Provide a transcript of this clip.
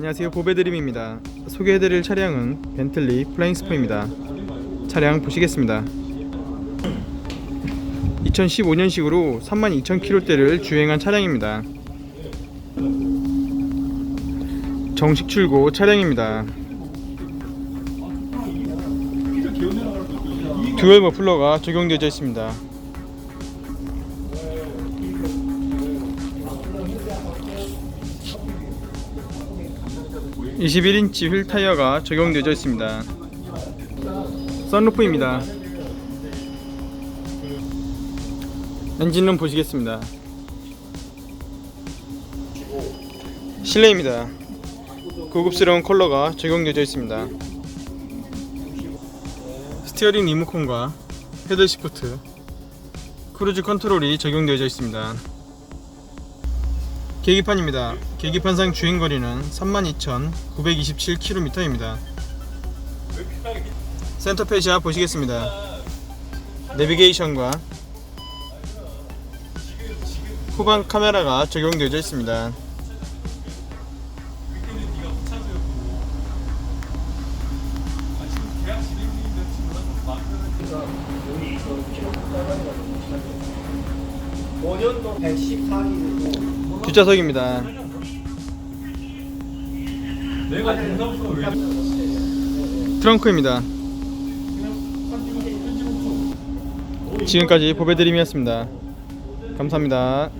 안녕하세요. 보배드림입니다. 소개해드릴 차량은 벤틀리 플레인스포입니다. 차량 보시겠습니다. 2015년식으로 32,000km대를 주행한 차량입니다. 정식 출고 차량입니다. 듀얼 머플러가 적용되어 있습니다 21인치 휠 타이어가 적용되어 있습니다. 썬루프입니다. 엔진룸 보시겠습니다. 실내입니다. 고급스러운 컬러가 적용되어 있습니다. 스티어링 리모컨과 패들 시프트, 크루즈 컨트롤이 적용되어 있습니다. 계기판입니다. 계기판상 주행거리는 32,927km입니다. 센터페시아 보시겠습니다. 내비게이션과 후방 카메라가 적용되어 있습니다. 원년도 114기 뒷좌석입니다. 내가 왜 트렁크입니다. 지금까지 보배드림이었습니다. 감사합니다.